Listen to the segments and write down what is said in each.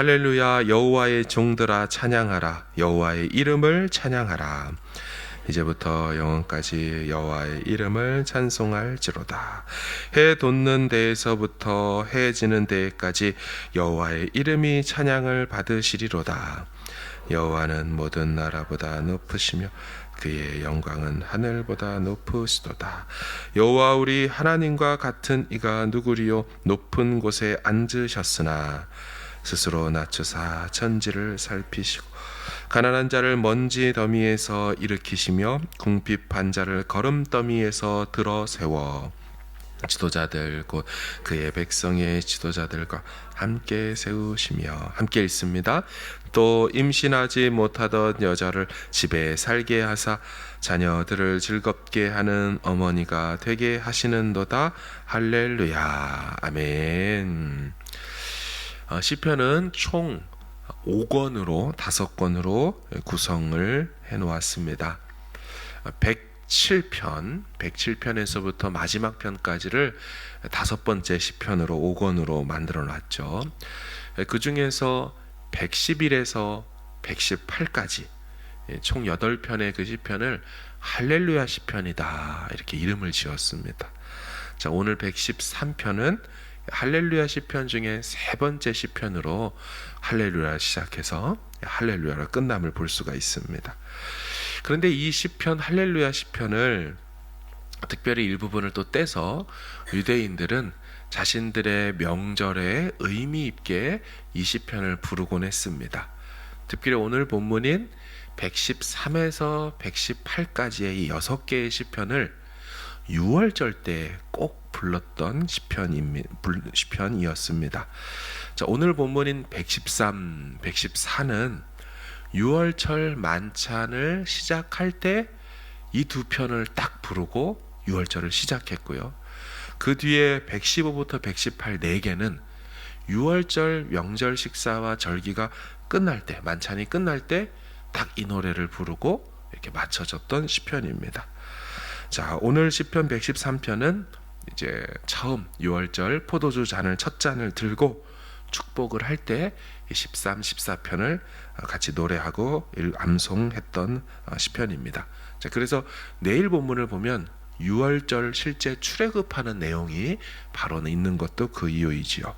할렐루야 여호와의 종들아 찬양하라. 여호와의 이름을 찬양하라. 이제부터 영원까지 여호와의 이름을 찬송할지로다. 해 돋는 데에서부터 해 지는 데까지 여호와의 이름이 찬양을 받으시리로다. 여호와는 모든 나라보다 높으시며 그의 영광은 하늘보다 높으시도다. 여호와 우리 하나님과 같은 이가 누구리요? 높은 곳에 앉으셨으나 스스로 낮추사 천지를 살피시고 가난한 자를 먼지 더미에서 일으키시며 궁핍한 자를 걸음 더미에서 들어 세워 지도자들 곧 그의 백성의 지도자들과 함께 세우시며 함께 있습니다. 또 임신하지 못하던 여자를 집에 살게 하사 자녀들을 즐겁게 하는 어머니가 되게 하시는도다 할렐루야 아멘. 어, 시편은 총 5권으로 다섯 권으로 구성을 해 놓았습니다. 107편, 107편에서부터 마지막 편까지를 다섯 번째 시편으로 5권으로 만들어 놨죠. 그 중에서 111에서 118까지 총 8편의 그 시편을 할렐루야 시편이다. 이렇게 이름을 지었습니다. 자, 오늘 113편은 할렐루야 시편 중에 세 번째 시편으로 할렐루야 시작해서 할렐루야로 끝남을 볼 수가 있습니다. 그런데 이 시편 할렐루야 시편을 특별히 일부분을 또 떼서 유대인들은 자신들의 명절에 의미 있게 이 시편을 부르곤 했습니다. 특별히 오늘 본문인 113에서 118까지의 이 여섯 개의 시편을 6월절 때 꼭 불렀던 시편 이었습니다. 자, 오늘 본문인 113, 114는 6월절 만찬을 시작할 때 이 두 편을 딱 부르고 6월절을 시작했고요. 그 뒤에 115부터 118네 개는 6월절 명절 식사와 절기가 끝날 때 만찬이 끝날 때 딱 이 노래를 부르고 이렇게 맞춰졌던 시편입니다. 자, 오늘 시편 113편은 이제 처음 6월절 포도주 잔을 첫 잔을 들고 축복을 할 때 13, 14편을 같이 노래하고 암송했던 시편입니다. 자, 그래서 내일 본문을 보면 6월절 실제 출애굽하는 내용이 바로 있는 것도 그 이유이지요.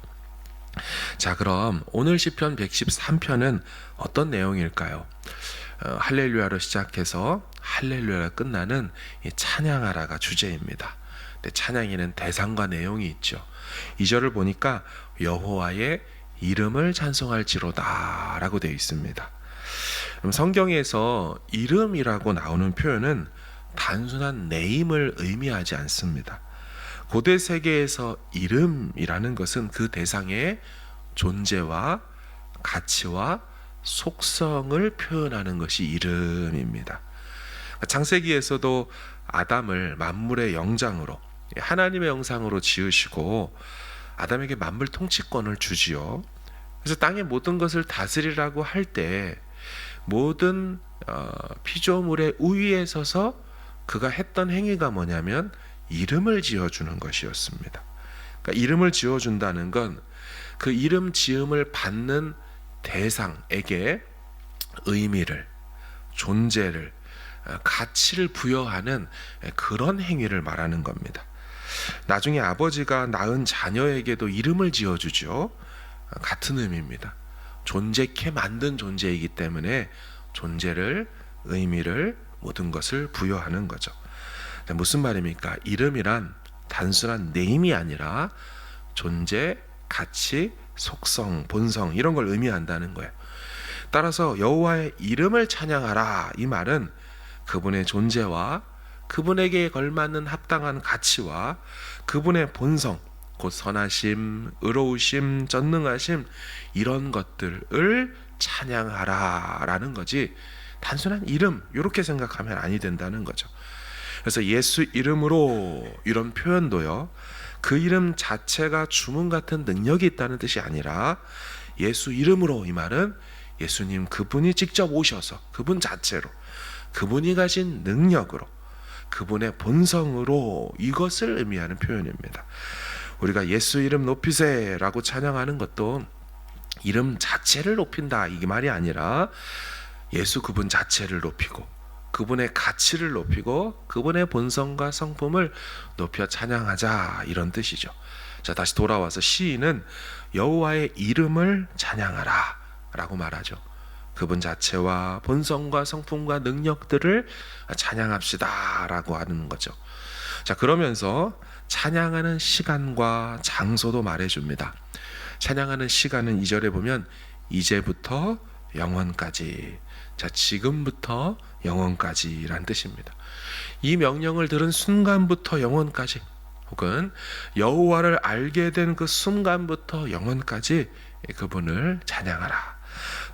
자, 그럼 오늘 시편 113편은 어떤 내용일까요? 어, 할렐루야로 시작해서 할렐루야가 끝나는 찬양하라가 주제입니다. 찬양에는 대상과 내용이 있죠. 2절을 보니까 여호와의 이름을 찬송할지로다라고 되어 있습니다. 성경에서 이름이라고 나오는 표현은 단순한 네임을 의미하지 않습니다. 고대 세계에서 이름이라는 것은 그 대상의 존재와 가치와 속성을 표현하는 것이 이름입니다. 창세기에서도 아담을 만물의 영장으로 하나님의 영상으로 지으시고 아담에게 만물 통치권을 주지요. 그래서 땅의 모든 것을 다스리라고 할 때 모든 어, 피조물의 우위에 서서 그가 했던 행위가 뭐냐면 이름을 지어주는 것이었습니다. 그러니까 이름을 지어준다는 건 그 이름 지음을 받는 대상에게 의미를, 존재를, 어, 가치를 부여하는 그런 행위를 말하는 겁니다. 나중에 아버지가 낳은 자녀에게도 이름을 지어주죠. 같은 의미입니다. 존재케 만든 존재이기 때문에 존재를, 의미를, 모든 것을 부여하는 거죠. 무슨 말입니까? 이름이란 단순한 네임이 아니라 존재, 가치, 속성, 본성 이런 걸 의미한다는 거예요. 따라서 여호와의 이름을 찬양하라 이 말은 그분의 존재와 그분에게 걸맞는 합당한 가치와 그분의 본성, 곧 선하심, 의로우심, 전능하심 이런 것들을 찬양하라라는 거지 단순한 이름 이렇게 생각하면 아니 된다는 거죠. 그래서 예수 이름으로 이런 표현도요. 그 이름 자체가 주문 같은 능력이 있다는 뜻이 아니라 예수 이름으로 이 말은 예수님 그분이 직접 오셔서 그분 자체로 그분이 가진 능력으로 그분의 본성으로 이것을 의미하는 표현입니다. 우리가 예수 이름 높이세라고 찬양하는 것도 이름 자체를 높인다 이게 말이 아니라 예수 그분 자체를 높이고 그분의 가치를 높이고 그분의 본성과 성품을 높여 찬양하자 이런 뜻이죠. 자 다시 돌아와서 시인은 여호와의 이름을 찬양하라라고 말하죠. 그분 자체와 본성과 성품과 능력들을 찬양합시다라고 하는 거죠. 자 그러면서 찬양하는 시간과 장소도 말해줍니다. 찬양하는 시간은 2절에 보면 이제부터 영원까지 자 지금부터 영원까지란 뜻입니다. 이 명령을 들은 순간부터 영원까지 혹은 여호와를 알게 된 그 순간부터 영원까지 그분을 찬양하라.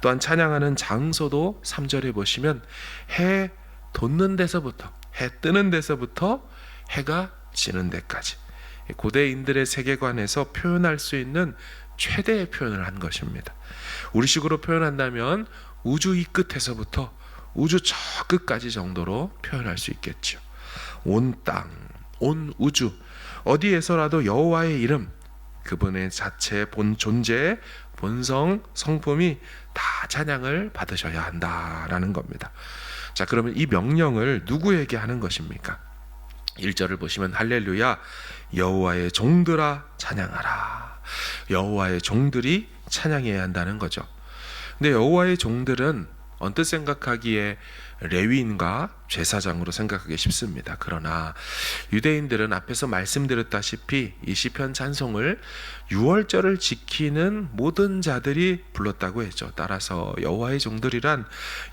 또한 찬양하는 장소도 3절에 보시면 해 돋는 데서부터 해 뜨는 데서부터 해가 지는 데까지 고대인들의 세계관에서 표현할 수 있는 최대의 표현을 한 것입니다. 우리식으로 표현한다면 우주 이 끝에서부터 우주 저 끝까지 정도로 표현할 수 있겠죠. 온 땅, 온 우주 어디에서라도 여호와의 이름, 그분의 자체 본 존재, 본성, 성품이 다 찬양을 받으셔야 한다라는 겁니다. 자, 그러면 이 명령을 누구에게 하는 것입니까? 1절을 보시면 할렐루야 여호와의 종들아 찬양하라. 여호와의 종들이 찬양해야 한다는 거죠. 근데 여호와의 종들은 언뜻 생각하기에 레위인과 제사장으로 생각하기 쉽습니다. 그러나 유대인들은 앞에서 말씀드렸다시피 이 시편 찬송을 유월절을 지키는 모든 자들이 불렀다고 했죠. 따라서 여호와의 종들이란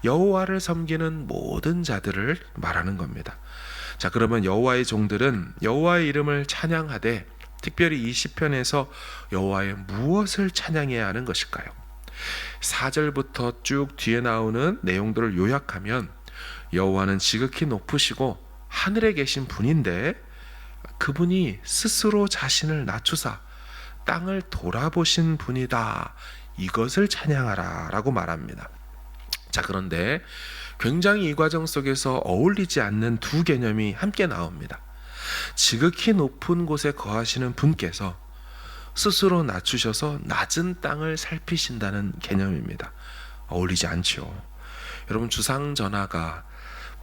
여호와를 섬기는 모든 자들을 말하는 겁니다. 자, 그러면 여호와의 종들은 여호와의 이름을 찬양하되 특별히 이 시편에서 여호와의 무엇을 찬양해야 하는 것일까요? 4절부터 쭉 뒤에 나오는 내용들을 요약하면 여호와는 지극히 높으시고 하늘에 계신 분인데 그분이 스스로 자신을 낮추사 땅을 돌아보신 분이다. 이것을 찬양하라 라고 말합니다. 자, 그런데 굉장히 이 과정 속에서 어울리지 않는 두 개념이 함께 나옵니다. 지극히 높은 곳에 거하시는 분께서 스스로 낮추셔서 낮은 땅을 살피신다는 개념입니다. 어울리지 않죠. 여러분 주상 전하가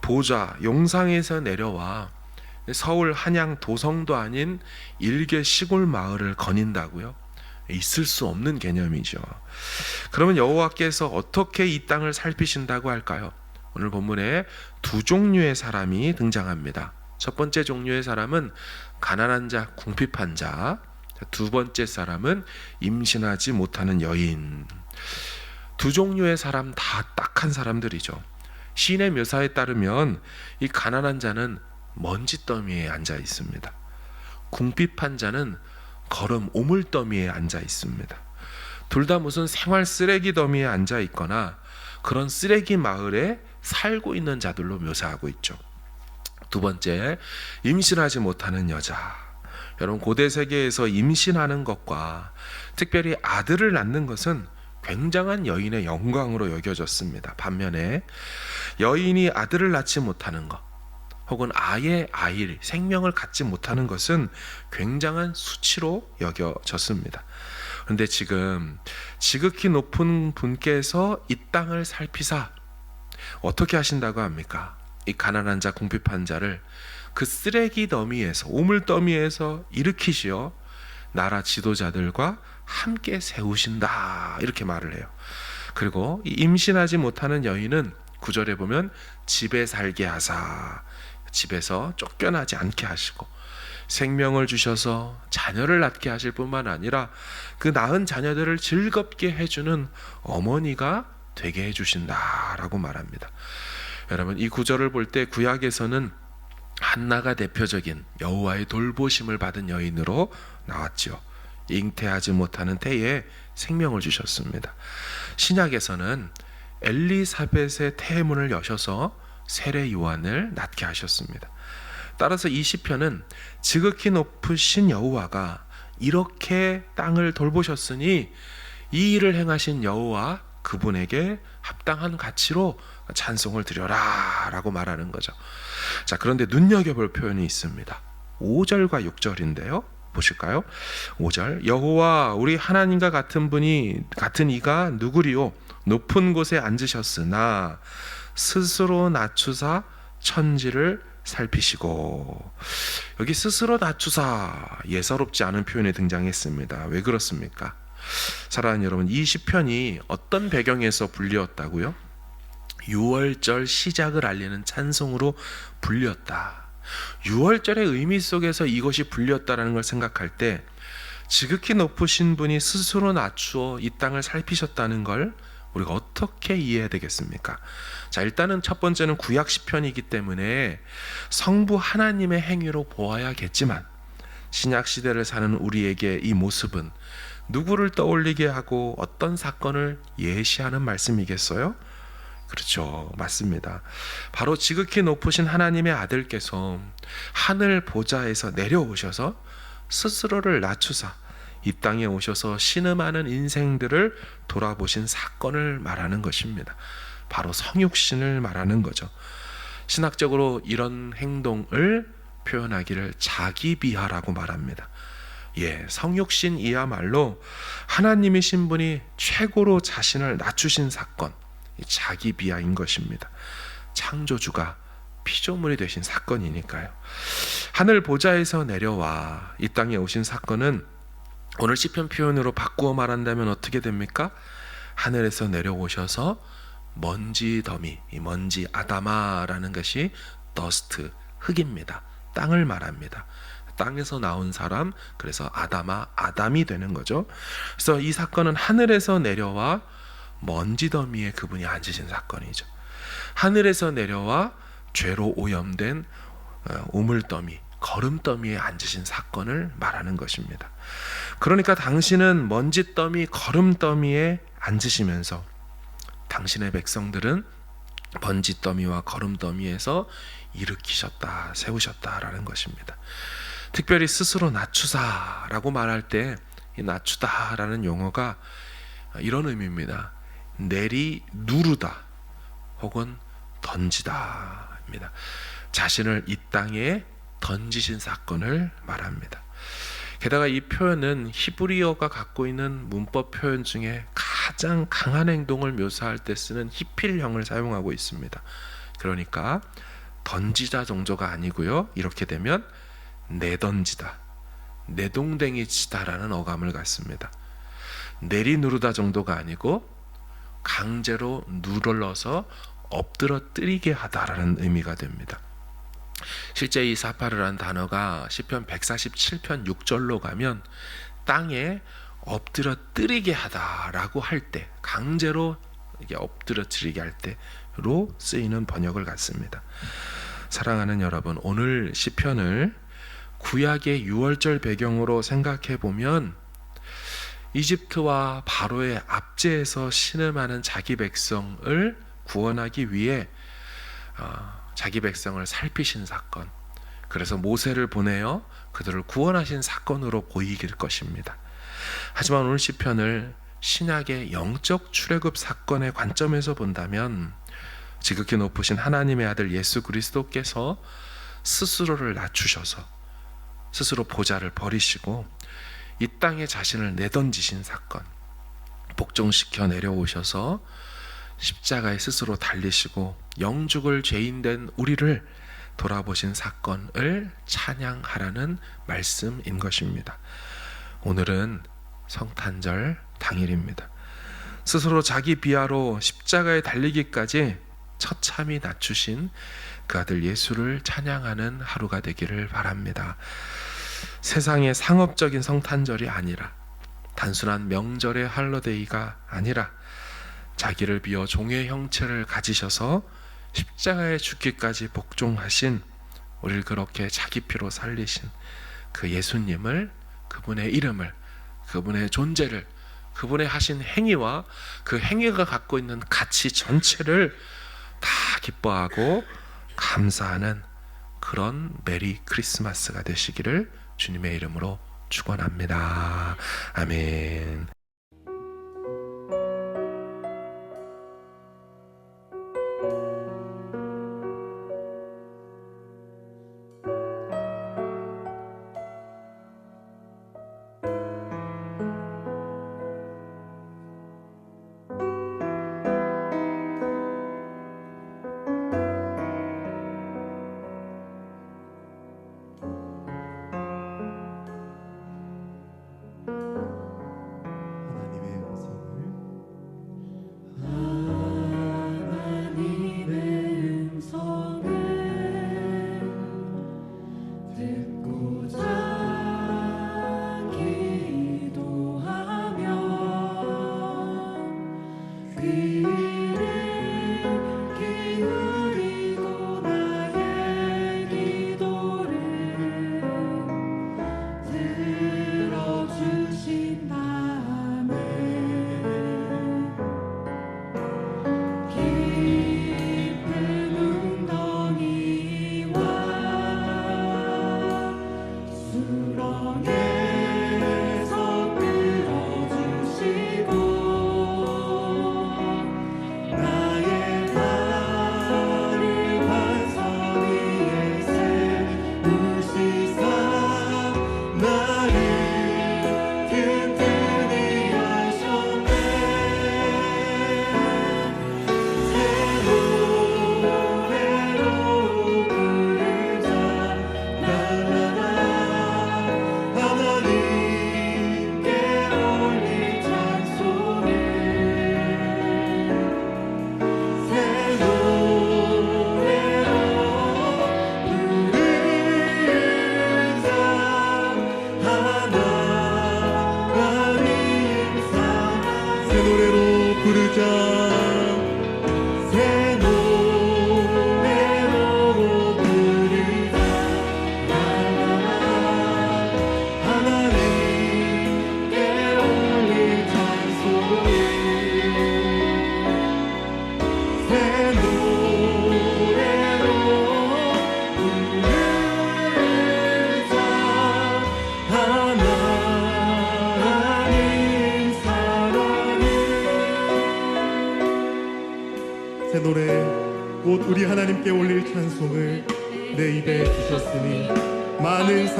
보좌 용상에서 내려와 서울 한양 도성도 아닌 일개 시골 마을을 거닌다고요? 있을 수 없는 개념이죠. 그러면 여호와께서 어떻게 이 땅을 살피신다고 할까요? 오늘 본문에 두 종류의 사람이 등장합니다. 첫 번째 종류의 사람은 가난한 자, 궁핍한 자. 두 번째 사람은 임신하지 못하는 여인. 두 종류의 사람 다 딱한 사람들이죠. 시인의 묘사에 따르면 이 가난한 자는 먼지 더미에 앉아 있습니다. 궁핍한 자는 걸음 오물 더미에 앉아 있습니다. 둘 다 무슨 생활 쓰레기 더미에 앉아 있거나 그런 쓰레기 마을에 살고 있는 자들로 묘사하고 있죠. 두 번째, 임신하지 못하는 여자. 여러분 고대 세계에서 임신하는 것과 특별히 아들을 낳는 것은 굉장한 여인의 영광으로 여겨졌습니다. 반면에 여인이 아들을 낳지 못하는 것 혹은 아예 아이를 생명을 갖지 못하는 것은 굉장한 수치로 여겨졌습니다. 그런데 지금 지극히 높은 분께서 이 땅을 살피사 어떻게 하신다고 합니까? 이 가난한 자, 궁핍한 자를 그 쓰레기 더미에서 오물 더미에서 일으키시어 나라 지도자들과 함께 세우신다 이렇게 말을 해요. 그리고 이 임신하지 못하는 여인은 구절에 보면 집에 살게 하사 집에서 쫓겨나지 않게 하시고 생명을 주셔서 자녀를 낳게 하실 뿐만 아니라 그 낳은 자녀들을 즐겁게 해주는 어머니가 되게 해주신다라고 말합니다. 여러분 이 구절을 볼 때 구약에서는 한나가 대표적인 여호와의 돌보심을 받은 여인으로 나왔지요. 잉태하지 못하는 태에 생명을 주셨습니다. 신약에서는 엘리사벳의 태문을 여셔서 세례 요한을 낳게 하셨습니다. 따라서 이 시편은 지극히 높으신 여호와가 이렇게 땅을 돌보셨으니 이 일을 행하신 여호와 그분에게 합당한 가치로 찬송을 드려라 라고 말하는 거죠. 자, 그런데 눈여겨볼 표현이 있습니다. 5절과 6절인데요. 보실까요? 5절 여호와 우리 하나님과 같은 분이 같은 이가 누구리요 높은 곳에 앉으셨으나 스스로 낮추사 천지를 살피시고 여기 스스로 낮추사 예사롭지 않은 표현이 등장했습니다. 왜 그렇습니까? 사랑하는 여러분, 이 시편이 어떤 배경에서 불리었다고요? 6월절 시작을 알리는 찬송으로 불렸다. 6월절의 의미 속에서 이것이 불렸다라는 걸 생각할 때 지극히 높으신 분이 스스로 낮추어 이 땅을 살피셨다는 걸 우리가 어떻게 이해해야 되겠습니까? 자, 일단은 첫 번째는 구약 시편이기 때문에 성부 하나님의 행위로 보아야겠지만 신약 시대를 사는 우리에게 이 모습은 누구를 떠올리게 하고 어떤 사건을 예시하는 말씀이겠어요? 그렇죠. 맞습니다. 바로 지극히 높으신 하나님의 아들께서 하늘 보좌에서 내려오셔서 스스로를 낮추사 이 땅에 오셔서 신음하는 인생들을 돌아보신 사건을 말하는 것입니다. 바로 성육신을 말하는 거죠. 신학적으로 이런 행동을 표현하기를 자기 비하라고 말합니다. 예, 성육신이야말로 하나님의 신분이 최고로 자신을 낮추신 사건, 자기 비하인 것입니다. 창조주가 피조물이 되신 사건이니까요. 하늘 보좌에서 내려와 이 땅에 오신 사건은 오늘 시편 표현으로 바꾸어 말한다면 어떻게 됩니까? 하늘에서 내려오셔서 먼지 더미, 이 먼지 아다마라는 것이 더스트 흙입니다. 땅을 말합니다. 땅에서 나온 사람, 그래서 아다마, 아담이 되는 거죠. 그래서 이 사건은 하늘에서 내려와 먼지 더미에 그분이 앉으신 사건이죠. 하늘에서 내려와 죄로 오염된 어, 우물더미, 거름더미에 앉으신 사건을 말하는 것입니다. 그러니까 당신은 먼지더미, 거름더미에 앉으시면서 당신의 백성들은 번지더미와 거름더미에서 일으키셨다, 세우셨다라는 것입니다. 특별히 스스로 낮추사라고 말할 때 낮추다라는 용어가 이런 의미입니다. 내리 누르다 혹은 던지다입니다. 자신을 이 땅에 던지신 사건을 말합니다. 게다가 이 표현은 히브리어가 갖고 있는 문법 표현 중에 가장 강한 행동을 묘사할 때 쓰는 히필형을 사용하고 있습니다. 그러니까 던지다 정도가 아니고요. 이렇게 되면 내던지다, 내동댕이 치다라는 어감을 갖습니다. 내리누르다 정도가 아니고 강제로 눌러서 엎드러뜨리게 하다라는 의미가 됩니다. 실제 이 사파르라는 단어가 시편 147편 6절로 가면 땅에 엎드러뜨리게 하다라고 할 때 강제로 이게 엎드러뜨리게 할 때로 쓰이는 번역을 갖습니다. 사랑하는 여러분, 오늘 시편을 구약의 6월절 배경으로 생각해 보면 이집트와 바로의 압제에서 신음하는 자기 백성을 구원하기 위해 어, 자기 백성을 살피신 사건, 그래서 모세를 보내어 그들을 구원하신 사건으로 보이길 것입니다. 하지만 오늘 시편을 신약의 영적 출애굽 사건의 관점에서 본다면 지극히 높으신 하나님의 아들 예수 그리스도께서 스스로를 낮추셔서 스스로 보좌를 버리시고 이 땅에 자신을 내던지신 사건, 복종시켜 내려오셔서 십자가에 스스로 달리시고 영죽을 죄인된 우리를 돌아보신 사건을 찬양하라는 말씀인 것입니다. 오늘은 성탄절 당일입니다. 스스로 자기 비하로 십자가에 달리기까지 처참히 낮추신 그 아들 예수를 찬양하는 하루가 되기를 바랍니다. 세상의 상업적인 성탄절이 아니라 단순한 명절의 할로데이가 아니라 자기를 비워 종의 형체를 가지셔서 십자가에 죽기까지 복종하신 우리를 그렇게 자기 피로 살리신 그 예수님을 그분의 이름을 그분의 존재를 그분의 하신 행위와 그 행위가 갖고 있는 가치 전체를 다 기뻐하고 감사하는 그런 메리 크리스마스가 되시기를 주님의 이름으로 축원합니다. 아멘.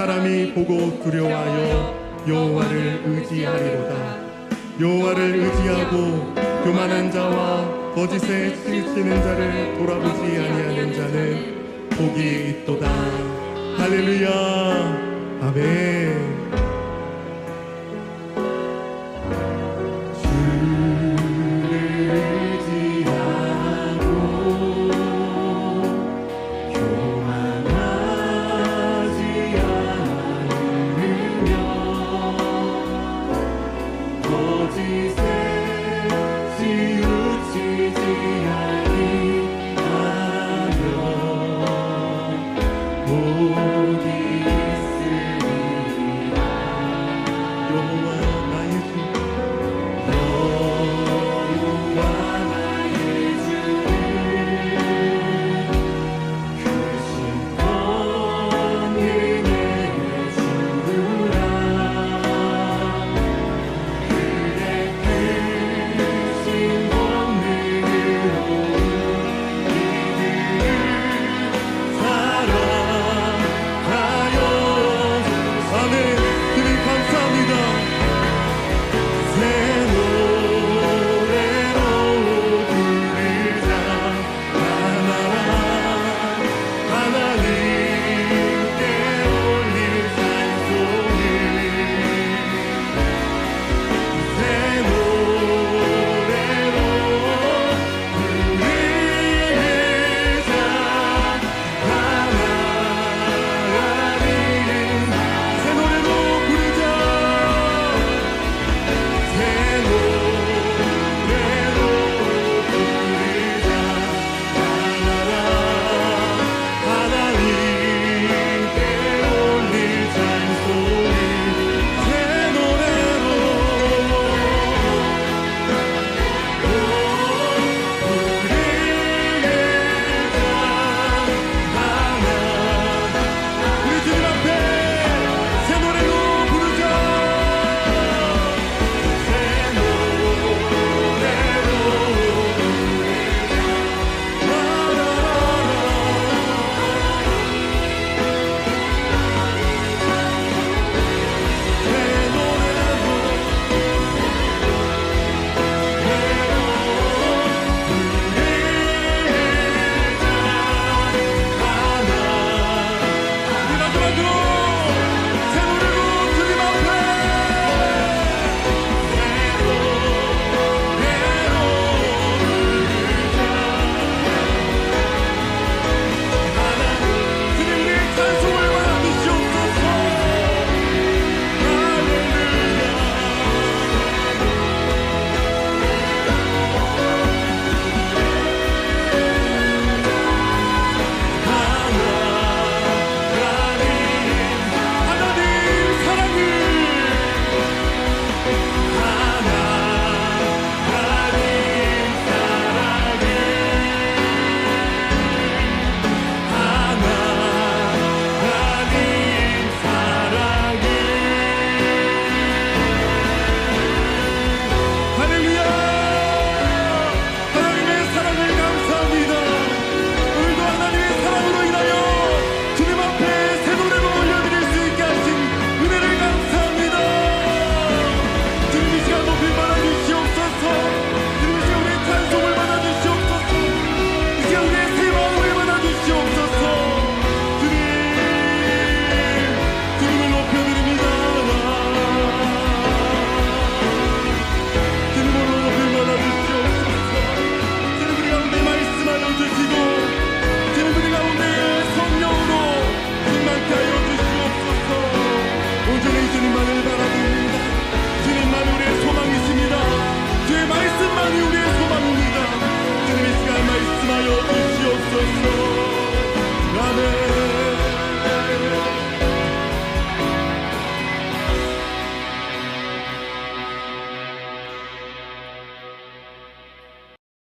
사람이 보고 두려워하여 여호와를 의지하리로다. 여호와를 의지하고 교만한 자와 거짓에 치치는 자를 돌아보지 아니하는 자는 복이 있도다. 할렐루야. 아멘.